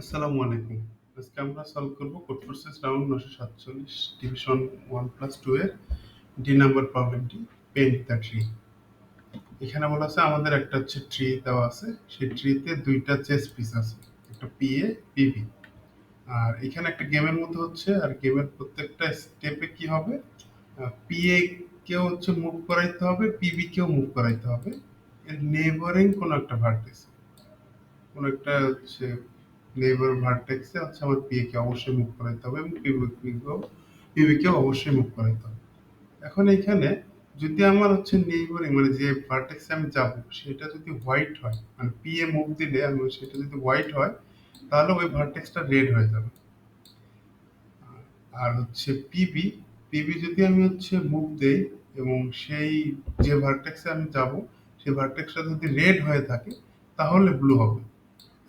আসসালামু আলাইকুম। আজকে আমরা সলভ করব কোড ফোর্সেস রাউন্ড নশো সাতচল্লিশ ডিভিশন ওয়ান প্লাস টু এর ডি নাম্বার প্রবলেমটি পেন্ট দ্য ট্রি এখানে বলা আছে, আমাদের একটা হচ্ছে ট্রি দেওয়া আছে। সেই ট্রিতে দুইটা চেস পিস আছে, একটা পিএ পিবি আর এখানে একটা গেমের মধ্যে হচ্ছে, আর গেমের প্রত্যেকটা স্টেপে কি হবে? পিএ কেও হচ্ছে মুভ করাইতে হবে পিবি কেও মুভ করাইতে হবে। এর নেবারিং কোনো একটা ভার্টেক্স কোনো একটা হচ্ছে নেইবার ভার্টেক্সে হচ্ছে আমার পিএ কে অবশ্যই মুভ করাইতে হবে এবং পিবিকেও অবশ্যই মুভ করাইতে হবে। এখন এখানে যদি আমার হচ্ছে নেইবারিং মানে যে ভার্টেক্সে আমি যাব, সেটা যদি হোয়াইট হয় মানে পিএ মুভ দিলে আমি সেটা যদি হোয়াইট হয়, তাহলে ওই ভার্টেক্সটা রেড হয়ে যাবে। আর হচ্ছে পিবি পিবি যদি আমি হচ্ছে মুভ দেই এবং সেই যে ভার্টেক্সে আমি যাব, সেই ভার্টেক্সটা যদি রেড হয়ে থাকে, তাহলে ব্লু হবে।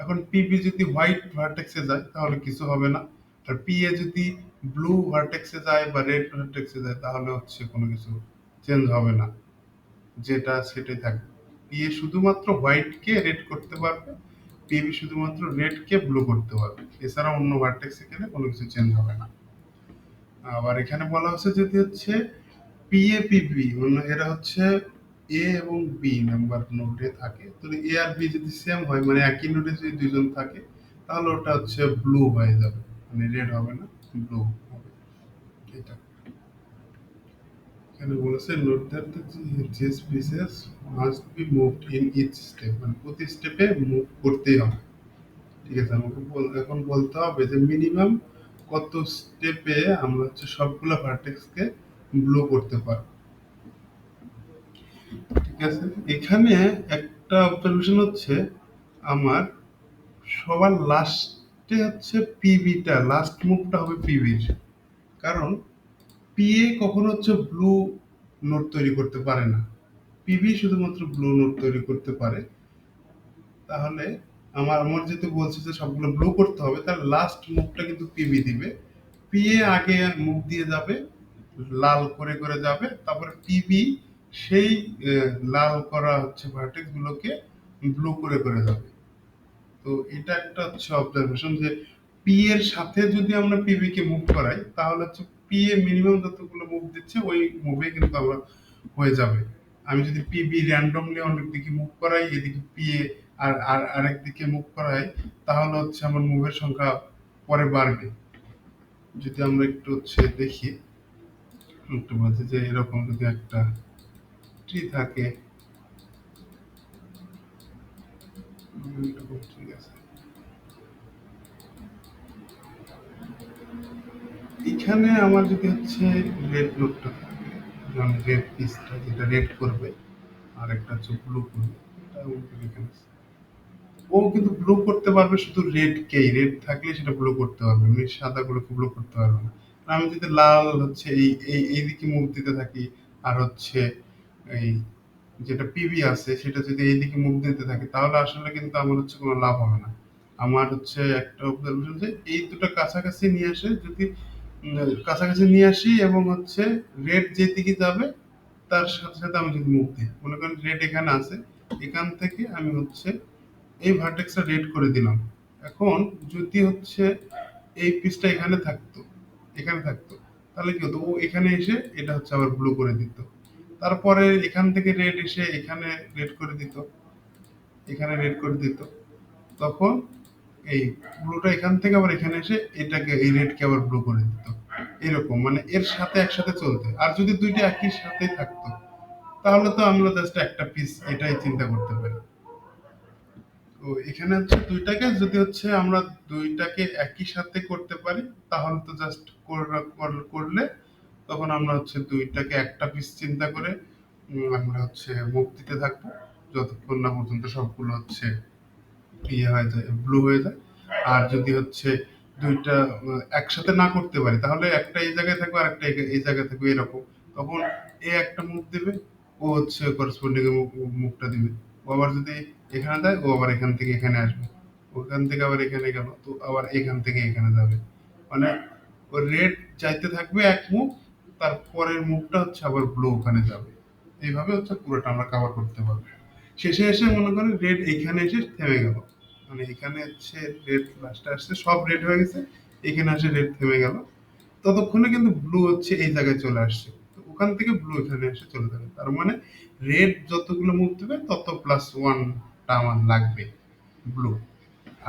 এখন পিবি যদি হোয়াইট ভার্টেক্সে যায়, তাহলে কিছু হবে না। আর পিএ যদি ব্লু ভার্টেক্সে যায় বা রেড ভার্টেক্সে যায়, তাহলে হচ্ছে কোনো কিছু চেঞ্জ হবে না। যেটা সেটাই থাকবে। পিএ শুধুমাত্র হোয়াইটকে রেড করতে পারবে পিবি শুধুমাত্র রেডকে ব্লু করতে পারবে। এছাড়া অন্য ভার্টেক্সে গেলে কোনো কিছু চেঞ্জ হবে না। আবার এখানে বলা হচ্ছে যদি হচ্ছে পিএ পিবি মানে এরা হচ্ছে এ এবং বি নাম্বার নোটে থাকে, তাহলে এ আর বি যদি সেম হয় মানে একই নোটে যদি দুইজন থাকে, তাহলে ওটা হচ্ছে ব্লু হয়ে যাবে মানে রেড হবে না ব্লু হবে। এটা। এখানে বলেছে note that the chess pieces must be moved in each step মানে প্রতি স্টেপে মুভ করতেই হবে। ঠিক আছে, আমাকে এখন বলতে হবে যে মিনিমাম কত স্টেপে আমরা হচ্ছে সবগুলো ভার্টেক্সকে ব্লো করতে পারব। ঠিক আছে? এখানে একটা অবজারভেশন হচ্ছে আমার। সবার লাস্টে হচ্ছে পিবিটা লাস্ট মুভটা হবে পিবির কারণ পিএ কখনো হচ্ছে ব্লু নোট তৈরি করতে পারে না। পিবি শুধুমাত্র ব্লু নোট তৈরি করতে পারে। তাহলে আমার আমার যেহেতু বলছে যে সবগুলো ব্লু করতে হবে, তার লাস্ট মুভটা কিন্তু পিবি দিবে। পিএ আগে মুভ দিয়ে যাবে, লাল করে করে যাবে, তারপরে পিবি সেই লাল করা হচ্ছে ভার্টেক্স গুলোকে ব্লু করে করে যাবে তো এটা একটা হচ্ছে অবজারভেশন যে পি এর সাথে যদি আমরা পিবি কে মুভ করাই, তাহলে হচ্ছে পি এ মিনিমাম যতগুলো মুভ দিচ্ছে, ওই মুভে কিন্তু আমরা হয়ে যাবে। আমি যদি পিবি র্যান্ডমলি অনেক দিকে মুভ করাই, এদিকে পি এ আর আর আরেক দিকে মুভ করাই, তাহলে হচ্ছে আমার মুভের সংখ্যা পরে বাড়বে। যদি আমরা একটু হচ্ছে দেখি, একটু বলছি যে এরকম যদি একটা ট্রি থাকে। এখানে আমার যদি হচ্ছে রেড নোটটা থাকে রেড পিসটা যেটা রেড করবে, আর একটা হচ্ছে ব্লু করবে ও কিন্তু ব্লু করতে পারবে শুধু রেড কেই রেড থাকলে সেটা ব্লু করতে পারবে এমনি সাদা গুলোকে ব্লু করতে পারবে না। আমি যদি লাল হচ্ছে এই এই, এইদিকে মুভ দিতে থাকি, আর হচ্ছে এই যেটা পিবি আছে, সেটা যদি এইদিকে মুভ দিতে থাকে, তাহলে আসলে কিন্তু আমার হচ্ছে কোনো লাভ হবে না। আমার হচ্ছে একটা অবজারভেশন যে, এই দুটো কাছাকাছি নিয়ে আসে, যদি কাছাকাছি নিয়ে আসি এবং হচ্ছে রেড যেদিকে যাবে, তার সাথে সাথে আমি যদি মুভ দিই। মনে করেন রেড এখানে আছে, এখান থেকে আমি হচ্ছে এই ভার্টেক্সটা রেড করে দিলাম। এখন যদি হচ্ছে এই পিসটা এখানে থাকতো এখানে থাকতো, তাহলে কি হতো? ও এখানে এসে এটা হচ্ছে আবার ব্লু করে দিত। তারপরে এখান থেকে রেড এসে এখানে রেড করে দিত। এখানে রেড করে দিত। তখন এই ব্লুটা এখান থেকে আবার এখানে এসে এটাকে, এই রেডকে আবার ব্লু করে দিত। এরকম মানে এর সাথে একসাথে চলতে। আর যদি দুইটা একই সাথে থাকতো, তাহলে তো আমরা জাস্ট একটা পিস এটাই চিন্তা করতে পারি। তো এখানে হচ্ছে দুইটাকে, যদি হচ্ছে আমরা দুইটাকে একই সাথে করতে পারি, তাহলে তো জাস্ট করলে তখন আমরা হচ্ছে দুইটাকে একটা পিস চিন্তা করে আমরা হচ্ছে মুখ দিতে থাকব। যতক্ষণ না পর্যন্ত সবগুলো হচ্ছে ইয়ে হয়ে যায় ব্লু হয়ে যায়। আর যদি হচ্ছে দুইটা একসাথে না করতে পারি, তাহলে একটা এই জায়গায় থাকবে আর একটা এই জায়গায় থাকবে এরকম। তখন এ একটা মুখ দেবে, ও হচ্ছে করসপন্ডিং মুখটা দিবে। ও আবার যদি এখানে দেয়, ও আবার এখান থেকে এখানে আসবে। ওখান থেকে আবার এখানে গেল, তো আবার এখান থেকে এখানে যাবে। মানে ও রেড চাইতে থাকবে এক মুখ তার পরের মুখটা হচ্ছে আবার ব্লু ওখানে যাবে। এইভাবে হচ্ছে পুরোটা আমরা কাভার করতে পারব। শেষে এসে মনে করেন রেড এখানে এসে থেমে গেল। মানে এখানে হচ্ছে রেড লাস্টে আসছে, সব রেড হয়ে গেছে, এখানে আসে রেড থেমে গেল। ততক্ষণে কিন্তু ব্লু হচ্ছে এই জায়গায় চলে আসছে। ওখান থেকে ব্লু এখানে এসে চলে যাবে। তার মানে রেড যতগুলো মুভ দেবে, তত প্লাস ওয়ানটা আমার লাগবে ব্লু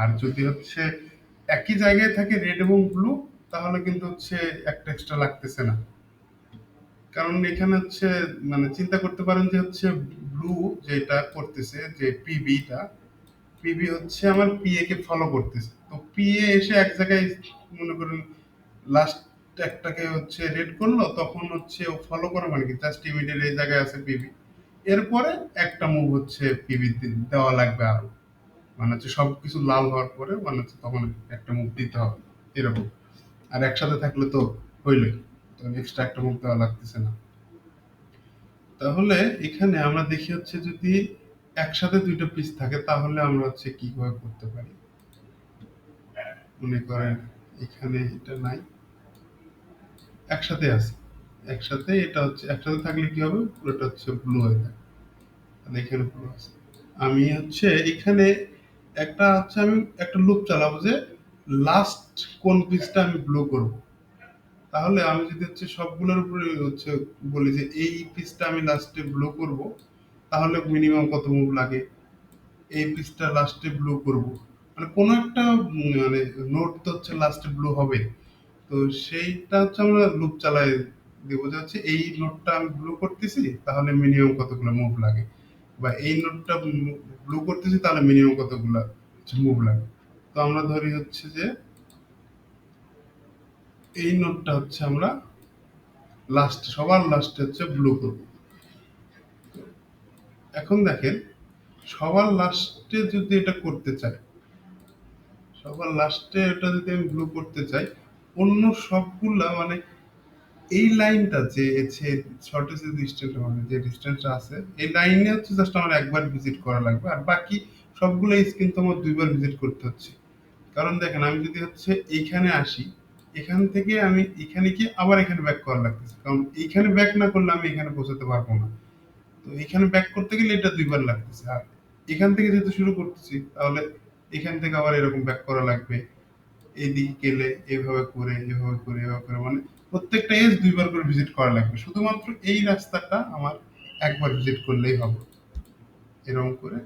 আর যদি হচ্ছে একই জায়গায় থাকে রেড এবং ব্লু তাহলে কিন্তু হচ্ছে একটা এক্সট্রা লাগতেছে না। কারণ এখানে হচ্ছে মানে চিন্তা করতে পারেন যে হচ্ছে ব্লু যেটা করতেছে, যে পিবিটা পিবি হচ্ছে আমার পিএ কে ফলো করতেছে। তো পিএ এসে এক জায়গায় মনে করেন লাস্ট একটাকে হচ্ছে রেড করল, তখন হচ্ছে ও ফলো করে মানে কি জাস্ট ইমিডিয়েট এই জায়গায় আছে পিবি এরপরে একটা মুভ হচ্ছে পিবি দেওয়া লাগবে আরও। মানে হচ্ছে সবকিছু লাল হওয়ার পরে মানে হচ্ছে তখন একটা মুভ দিতে হবে, এরকম। আর একসাথে থাকলে তো হইলই। এক্সট্রা একটা মুভ দেওয়া লাগতেছে না। তাহলে এখানে আমরা দেখি হচ্ছে যদি একসাথে দুইটা পিস থাকে, তাহলে আমরা হচ্ছে কীভাবে করতে পারি? মনে করেন এখানে এটা নাই। একসাথে আছে। একসাথে এটা হচ্ছে, একসাথে থাকলে কি হবে? পুরোটা হচ্ছে ব্লু হয়ে যায়। তাহলে এখানে ব্লু আছে। আমি হচ্ছে এখানে একটা হচ্ছে আমি একটা লুপ চালাবো যে লাস্ট কোন পিসটা আমি ব্লু করব। তাহলে আমি যদি হচ্ছে সবগুলোর উপরে হচ্ছে বলি যে এই পিসটা আমি লাস্টে ব্লু করব, তাহলে মিনিমাম কত মুভ লাগে? এই পিসটা লাস্টে ব্লু করব। মানে কোনো একটা মানে নোট তো হচ্ছে লাস্টে ব্লু হবে। তো সেইটা হচ্ছে আমরা লুপ চালাই দেবো যে হচ্ছে এই নোটটা আমি ব্লু করতেছি, তাহলে মিনিমাম কতগুলো মুভ লাগে? বা এই নোটটা ব্লু করতেছি, তাহলে মিনিমাম কতগুলো মুভ লাগে? তো আমরা ধরি হচ্ছে যে এই নোটটা হচ্ছে আমরা লাস্ট সবার লাস্টে হচ্ছে ব্লু করব। এখন দেখেন, সবার লাস্টে যদি এটা করতে চাই, সবার লাস্টে এটা যদি আমি ব্লু করতে চাই, অন্য সবগুলা মানে এই লাইনটা যে শর্টেস্ট ডিস্টেন্স মানে যে ডিস্টেন্সটা আছে, এই লাইনে হচ্ছে জাস্ট আমার একবার ভিজিট করা লাগবে, আর বাকি সবগুলো স্ক্রিন তো আমার দুইবার ভিজিট করতে হচ্ছে। কারণ দেখেন, আমি যদি হচ্ছে এইখানে আসি এখান থেকে আমি এখানে কি আবার এখানে ব্যাক করা লাগতেছে। কারণ এইখানে ব্যাক না করলে আমি এখানে পৌঁছাতে পারব না। তো এখানে ব্যাক করতে গেলে এটা দুইবার লাগতেছে। আর এখান থেকে যেহেতু শুরু করতেছি, তাহলে এখান থেকে আবার এরকম ব্যাক করা লাগবে। এদিকে গেলে এভাবে করে এভাবে করে এভাবে করে মানে প্রত্যেকটা এজ দুইবার করে ভিজিট করা লাগবে। শুধুমাত্র এই রাস্তাটা আমার একবার ভিজিট করলেই হবে। এরকম করে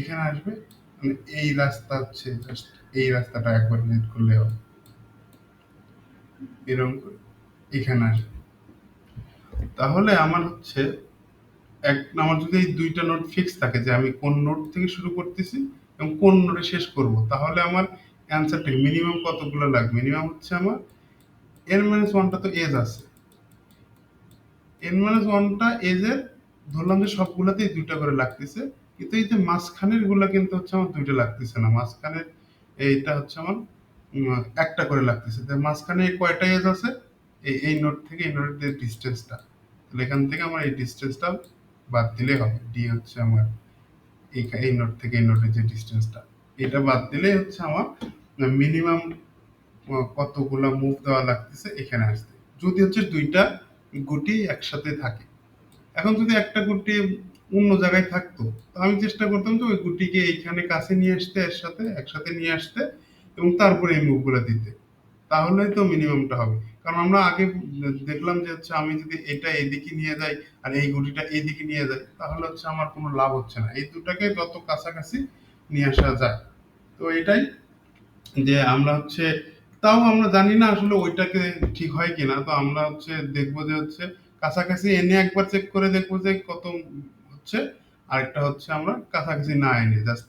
এখানে আসবে। মানে এই রাস্তা হচ্ছে জাস্ট এই রাস্তাটা একবার ভিজিট করলেই হবে। এরকম এখানে আসবে। তাহলে আমার হচ্ছে এক, আমার যদি এই দুইটা নোট ফিক্স থাকে যে আমি কোন নোট থেকে শুরু করতেছি এবং কোন নোটে শেষ করব, তাহলে আমার অ্যান্সারটা মিনিমাম কতগুলো লাগবে? মিনিমাম হচ্ছে আমার এন মাইনাস ওয়ানটা তো এজ আছে। এন মাইনাস ওয়ানটা এজের ধরলাম যে সবগুলাতেই দুইটা করে লাগতেছে, কিন্তু এই যে মাঝখানেরগুলা কিন্তু হচ্ছে আমার দুইটা লাগতেছে না। মাঝখানের এইটা হচ্ছে আমার একটা করে লাগতেছে। তো মাঝখানে কয়টা এজ আছে? এই এই নোট থেকে, এই নোটের ডিস্টেন্সটা তাহলে এখান থেকে আমার এই ডিস্টেন্সটা বাদ দিলে হবে। ডি হচ্ছে আমার এই এই নোট থেকে, এই নোটের যে ডিস্টেন্সটা এটা বাদ দিলে হচ্ছে আমার মিনিমাম কতগুলা মুভ দেওয়া লাগতেছে এখানে আসতে। যদি হচ্ছে দুইটা গুটি একসাথে থাকে। এখন যদি একটা গুটি অন্য জায়গায় থাকতো তো আমি চেষ্টা করতাম যে ওই গুটিকে এইখানে কাছে নিয়ে আসতে এর সাথে একসাথে নিয়ে আসতে। এবং তারপরে এই মুভগুলো দিতে। তাহলে তো মিনিমামটা হবে। কারণ আমরা আগে দেখলাম যে হচ্ছে আমি যদি এটা এদিকে নিয়ে যাই আর এই গুটিটা এদিকে নিয়ে যাই, তাহলে হচ্ছে আমার কোনো লাভ হচ্ছে না। এই দুটাকে যত কাছাকাছি নিয়ে আসা যায়। তো এটাই যে আমরা হচ্ছে, তাও আমরা জানি না আসলে ওইটাকে ঠিক হয় কিনা। তো আমরা হচ্ছে দেখব যে হচ্ছে কাছাকাছি এনে একবার চেক করে দেখব যে কত হচ্ছে। আরেকটা হচ্ছে আমরা কাছাকাছি না এনে জাস্ট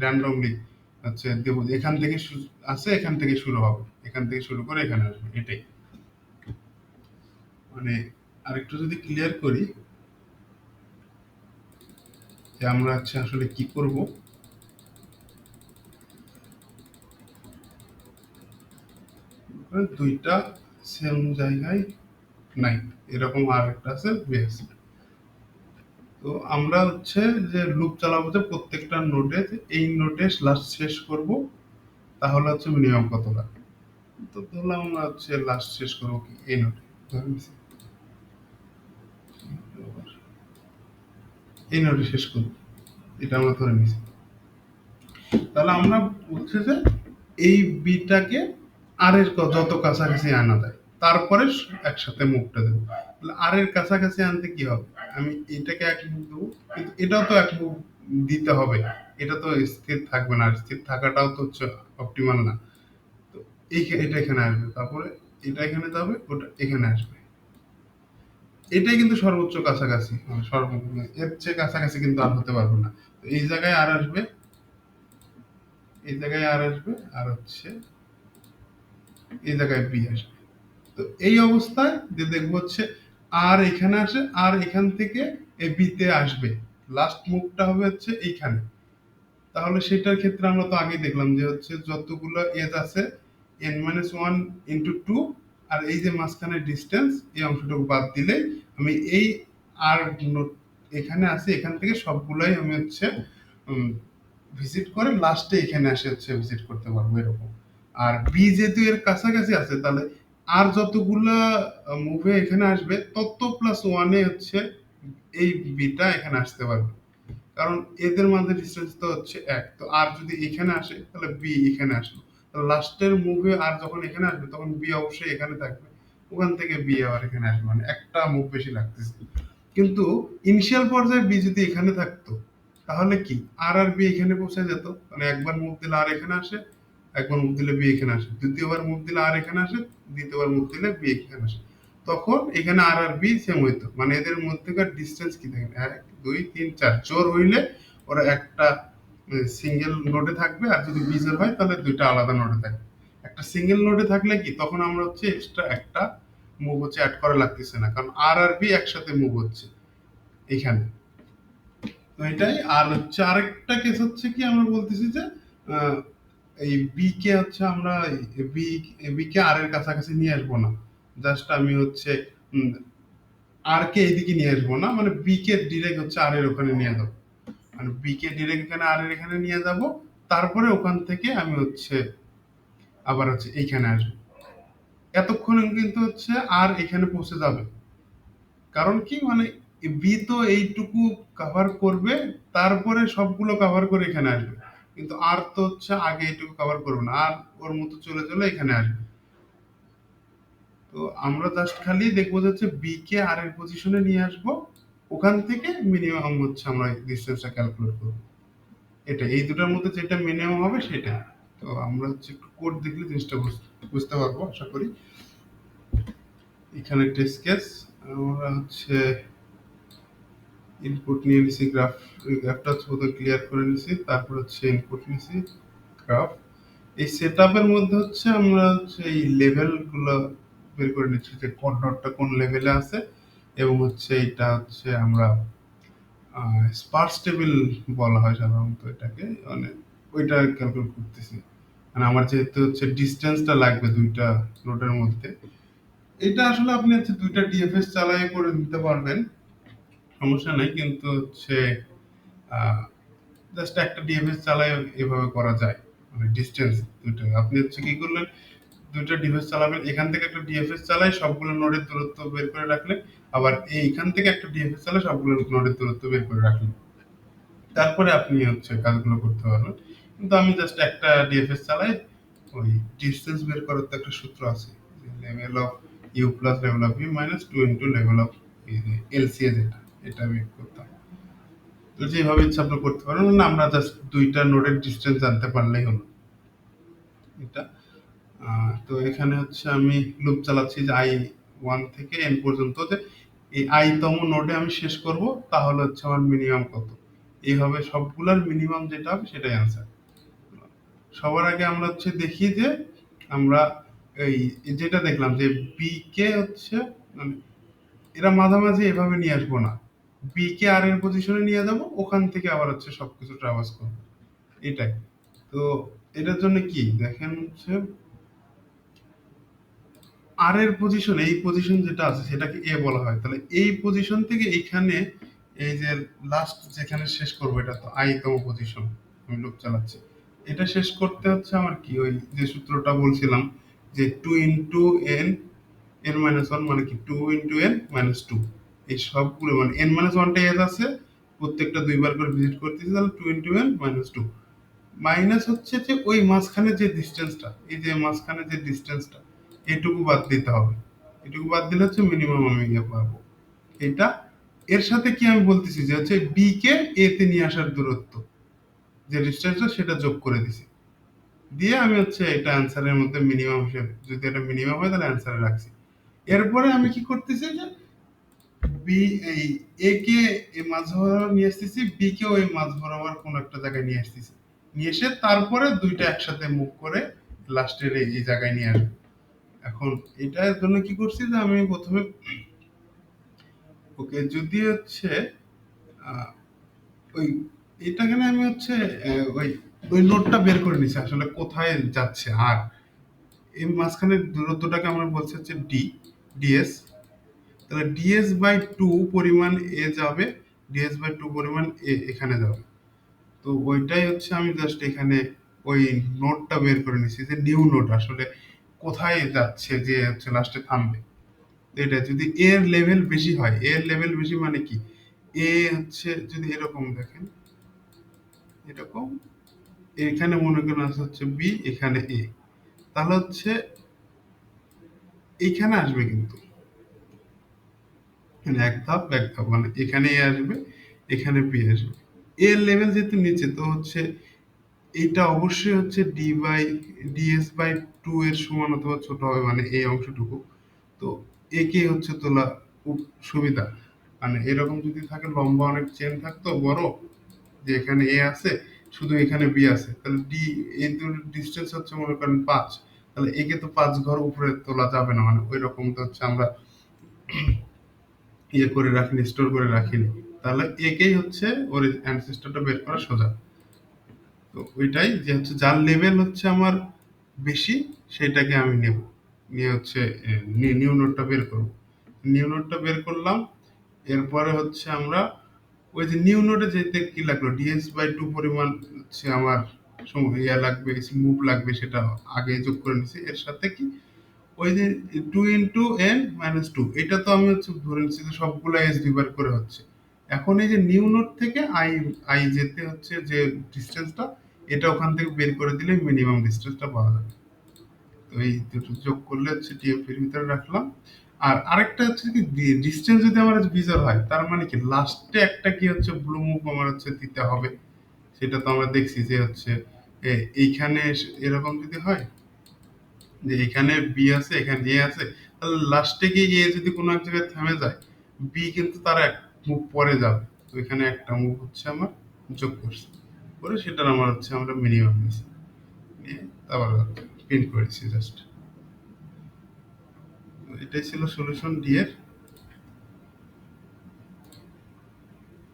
র্যান্ডমলি হচ্ছে যে এখান থেকে আসে এখান থেকে শুরু হবে। এখান থেকে শুরু করে এখানে আসবে, এটাই। মানে আরেকটু যদি ক্লিয়ার করি, যে আমরা হচ্ছে আসলে কি করব? দুইটা সেম জায়গায় নাই। এরকম আর একটা আছে বেস তো আমরা হচ্ছে যে লুপ চালাবো যে প্রত্যেকটা নোটে এই নোটে লাস্ট শেষ করব, তাহলে হচ্ছে মিনিমাম কত লাগবে তো ধরলাম আমরা হচ্ছে লাস্ট শেষ করব কি? এই নোটে এই নোটে শেষ করব। এটা আমরা ধরে নিছি। তাহলে আমরা হচ্ছে যে এই বিটাকে আর এর যত কাছাকাছি আনা যায়, তারপরে একসাথে মুখটা দেবো। তাহলে আর এর কাছাকাছি আনতে কি হবে? আমি এটাকে এক মুখ দেবো কিন্তু এটাও তো এক মুখ দিতে হবে। এটা তো স্থির থাকবে না স্থির থাকাটাও তো হচ্ছে অপটিমাল না। তো এই এটা এখানে আসবে। তারপরে এটা এখানে যাবে ওটা এখানে আসবে। এটাই কিন্তু সর্বোচ্চ কাছাকাছি মানে সর্ব এর চেয়ে কাছাকাছি কিন্তু আর হতে পারবে না। তো এই জায়গায় আর আসবে, এই জায়গায় আর আসবে, আর হচ্ছে এই জায়গায় বি আসবে। তো এই অবস্থায় যে দেখব হচ্ছে আর এখানে আসে, আর এখান থেকে এ বিতে আসবে। লাস্ট মুভটা হবে হচ্ছে এইখানে। তাহলে সেটার ক্ষেত্রে আমরা তো আগেই দেখলাম যে হচ্ছে যতগুলো এজ আছে N minus one into two আর এই যে মাঝখানে ডিস্টেন্স এই অংশটুকু বাদ দিলে আমি এই আর এখানে আছে, এখান থেকে সবগুলোই আমি হচ্ছে ভিজিট করে লাস্টে এখানে আসে হচ্ছে ভিজিট করতে পারব এরকম। আর বি যেহেতু এর কাছাকাছি আছে, তাহলে আর যতগুলা মুভে এখানে আসবে, তত প্লাস ওয়ানে হচ্ছে এই বিটা এখানে আসতে পারবে। কারণ এদের মাঝে তো হচ্ছে এক। তো আর যদি এখানে আসে, তাহলে বি এখানে আসলো। লাস্টের মুভে আর যখন এখানে আসবে, তখন বি অবশ্যই এখানে থাকবে। ওখান থেকে বি আবার এখানে আসবে। মানে একটা মুভ বেশি লাগতেছে। কিন্তু ইনিশিয়াল পর্যায়ে বি যদি এখানে থাকতো, তাহলে কি? আর আর বি এখানে পৌঁছে যেত। মানে একবার মুভ দিলে আর এখানে আসে একবার মুখ দিলে বি এখানে আসে, দ্বিতীয়বার মুখ দিলে আর এখানে আসে, দ্বিতীয়বার মুখ দিলে বি এখানে আসে। তখন এখানে আর আর বি সেম হইতো। মানে এদের মধ্যেকার ডিস্টেন্স কি থাকে? এক, দুই, তিন, চার। জোর হইলে ওরা একটা সিঙ্গেল নোডে থাকবে আর যদি বিজোর হয় তাহলে দুইটা আলাদা নোটে থাকবে একটা সিঙ্গেল নোডে থাকলে কি? তখন আমরা হচ্ছে এক্সট্রা একটা মুভ হচ্ছে অ্যাড করা লাগতেছে না। কারণ আর আর বি একসাথে মুভ হচ্ছে এখানে। তো এটাই। আর হচ্ছে আরেকটা কেস হচ্ছে কি? আমরা বলতেছি যে এই বি কে হচ্ছে আমরা বি বি কে আর এর কাছাকাছি নিয়ে আসব না। জাস্ট আমি হচ্ছে আর কে এইদিকে নিয়ে আসব না মানে বি কে ডিরেক্ট হচ্ছে আর এর ওখানে নিয়ে যাব। মানে বি কে ডিরেক্ট এখানে আর এর এখানে নিয়ে যাব, তারপরে ওখান থেকে আমি হচ্ছে আবার হচ্ছে এইখানে আসব। এতক্ষণ কিন্তু হচ্ছে আর এখানে পৌঁছে যাবে। কারণ কি? মানে বি তো এইটুকু কভার করবে, তারপরে সবগুলো কভার করে এখানে আসবে। কিন্তু আর তো হচ্ছে আগে এইটুকু কভার করবে না। আর ওর মতো চলে চলে এখানে আসবে। তো আমরা জাস্ট খালি দেখব যে হচ্ছে বি কে আর এর পজিশনে নিয়ে আসব। ওখান থেকে মিনিমাম হচ্ছে আমরা ডিস্টেন্সটা ক্যালকুলেট করব। এটা এই দুটার মধ্যে যেটা মিনিমাম হবে সেটা। তো আমরা হচ্ছে একটু কোড দেখলে জিনিসটা বুঝ- বুঝতে পারব, আশা করি। এখানে টেস্ট কেস আমরা হচ্ছে ইনপুট নিয়ে নিছি গ্রাফ গ্রাফটা হচ্ছে ক্লিয়ার করে নিছি, তারপর হচ্ছে ইনপুট নিছি গ্রাফ এই সেট মধ্যে হচ্ছে আমরা হচ্ছে এই লেভেলগুলো বের করে নিচ্ছি, যে কোন নোটটা কোন লেভেলে আছে, এবং হচ্ছে এটা হচ্ছে আমরা স্পার্স টেবিল বলা হয় সাধারণত এটাকে মানে ওইটা ক্যালকুলেট করতেছি। মানে আমার যেহেতু হচ্ছে ডিস্টেন্সটা লাগবে দুইটা নোটের মধ্যে। এটা আসলে আপনি হচ্ছে দুইটা ডিএফএস চালাই করে নিতে পারবেন। সমস্যা নাই, কিন্তু হচ্ছে জাস্ট একটা ডিএফএস চালাই এভাবে করা যায় মানে ডিস্টেন্স দুইটা। আপনি হচ্ছে কি করলেন, দুইটা ডিভাইস চালাবেন, এখান থেকে একটা ডিএফএস চালায় সবগুলো নোডের দূরত্ব বের করে রাখলেন, আবার এইখান থেকে একটা ডিএফএস চালায় সবগুলো নোডের দূরত্ব বের করে রাখলেন। তারপরে আপনি হচ্ছে কাজগুলো করতে পারবেন। কিন্তু আমি জাস্ট একটা ডিএফএস চালাই, ওই ডিস্টেন্স বের করার তো একটা সূত্র আছে level of U plus level of U minus two into level of LCA যেটা। এটা আমি করতাম। তো যেভাবে ইচ্ছা আপনি করতে পারেন, না, আমরা জাস্ট দুইটা নোডের ডিস্টেন্স জানতে পারলেই হলো। এটা তো এখানে হচ্ছে আমি লুপ চালাচ্ছি যে আই ওয়ান থেকে এন পর্যন্ত। যে এই আই তম নোডে আমি শেষ করব, তাহলে হচ্ছে আমার মিনিমাম কত? এইভাবে সবগুলোর মিনিমাম যেটা হবে, সেটাই অ্যান্সার সবার আগে আমরা হচ্ছে দেখি যে আমরা এই যেটা দেখলাম যে বি কে হচ্ছে মানে এরা মাঝামাঝি এভাবে নিয়ে আসব না। বি কে আর এর পজিশনে নিয়ে যাব, ওখান থেকে আবার হচ্ছে সবকিছু ট্রাভার্স এটাই। তো এটার জন্য কি? দেখেন হচ্ছে আর এর পজিশন এই পজিশন যেটা আছে, সেটাকে এ বলা হয়। তাহলে এই পজিশন থেকে এই যে লাস্ট যেখানে শেষ করব, এটা তো আই তম পজিশন আমি চালাচ্ছি। এটা শেষ করতে হচ্ছে আমার কি? ওই যে সূত্রটা বলছিলাম যে two into N N minus one মানে কি? Two into N minus two এই সবগুলো মানে এন মাইনাস ওয়ানটা এজ আছে, প্রত্যেকটা দুইবার করে ভিজিট করতেছি, তাহলে two into n minus two minus হচ্ছে যে ওই মাঝখানে যে ডিস্টেন্সটা এই যে মাঝখানে যে ডিস্টেন্সটা এটুকু বাদ দিতে হবে। এটুকু বাদ দিলে হচ্ছে মিনিমাম আমি ইয়ে পাবো। এটা, এর সাথে কি আমি বলতেছি যে হচ্ছে বি কে এ তে নিয়ে আসার দূরত্ব, যে ডিস্টেন্সটা সেটা যোগ করে দিছি। দিয়ে আমি হচ্ছে এটা অ্যান্সারের মধ্যে মিনিমাম হিসেবে, যদি এটা মিনিমাম হয় তাহলে অ্যান্সারে রাখছি। এরপরে আমি কি করতেছি যে বি এই এ কে এই মাঝ বরাবর নিয়ে আসতেছি বি কে ওই মাঝ বরাবর কোন একটা জায়গায় নিয়ে আসতেছি। নিয়ে এসে তারপরে দুইটা একসাথে মুভ করে লাস্টের এই জায়গায় নিয়ে আসব। এখন এটার জন্য কি করছি যে আমি প্রথমে ওকে যদি হচ্ছে ওই এটাখানে আমি হচ্ছে ওই ওই নোটটা বের করে নিছি, আসলে কোথায় যাচ্ছে, আর এই মাঝখানে দূরত্বটাকে আমরা বলছি হচ্ছে ডি ডিএস তাহলে ডিএস বাই টু পরিমাণ এ যাবে ডিএস বাই টু পরিমাণ এ এখানে যাবে। তো ওইটাই হচ্ছে আমি জাস্ট এখানে ওই নোটটা বের করে নিছি যে নিউ নোট আসলে কোথায় যাচ্ছে যে হচ্ছে লাস্টে থামবে। এটা যদি এর লেভেল বেশি হয় এর লেভেল বেশি মানে কি? এ হচ্ছে যদি এরকম দেখেন, এরকম, এখানে মনে করেন হচ্ছে বি এখানে এ তাহলে হচ্ছে এইখানে আসবে কিন্তু। মানে এক ধাপ এক ধাপ মানে এখানে এ আসবে, এখানে বি আসবে। এর লেভেল যেহেতু নিচে, তো হচ্ছে এইটা অবশ্যই হচ্ছে d by ds by two এর সমান অথবা ছোট হবে মানে এই অংশটুকু। তো একে হচ্ছে তোলা খুব সুবিধা। মানে এরকম যদি থাকে, লম্বা অনেক চেন থাকতো, বড়, যে এখানে এ আছে, শুধু এখানে বি আছে। তাহলে ডি এই দুটোর ডিস্টেন্স হচ্ছে মনে করেন পাঁচ। তাহলে একে তো পাঁচ ঘর উপরে তোলা যাবে না মানে ওই রকম তো হচ্ছে আমরা ইয়ে করে রাখিনি স্টোর করে রাখিনি। তাহলে একেই হচ্ছে ওর অ্যানসেস্টরটা বের করা সোজা। তো ওইটাই যে হচ্ছে যার লেভেল হচ্ছে আমার বেশি সেটাকে আমি নেব। নিয়ে হচ্ছে নিউ নোটটা বের করব। নিউ নোটটা বের করলাম, এরপরে হচ্ছে আমরা ওই যে নিউ নোটে যেতে কি লাগল? ডিএস বাই টু পরিমাণ হচ্ছে আমার ইয়া লাগবে মুভ লাগবে, সেটা আগে যোগ করে নিছি। এর সাথে কি? ওই যে two into n minus two এটা তো আমি হচ্ছে ধরে নিচ্ছি যে সবগুলো এস ডিভাইড করে হচ্ছে। এখন এই যে নিউ নোট থেকে আই আই যেতে হচ্ছে যে ডিস্টেন্সটা এটা ওখান থেকে বের করে দিলে মিনিমাম ডিস্টেন্সটা পাওয়া যাবে। তো এই দুটো যোগ করলে হচ্ছে টিএফ এর ভিতরে রাখলাম। আর আরেকটা হচ্ছে কি ডিস্টেন্স যদি আমার ভিজর হয়, তার মানে কি লাস্টে একটা কি হচ্ছে ব্লু মুভ আমার হচ্ছে দিতে হবে। সেটা তো আমরা দেখছি যে হচ্ছে এইখানে এরকম যদি হয় যে এখানে বি আছে, এখানে এ আছে, তাহলে লাস্টে গিয়ে এ যদি কোনো এক জায়গায় থেমে যায় বি কিন্তু তার এক মুখ পরে যাবে। তো এখানে একটা মুখ হচ্ছে আমার যোগ করছে। করে সেটার আমার হচ্ছে আমরা মিনিমাম নিয়েছি। নিয়ে তারপর প্রিন্ট করেছি জাস্ট এটাই ছিল সলিউশন ডি এর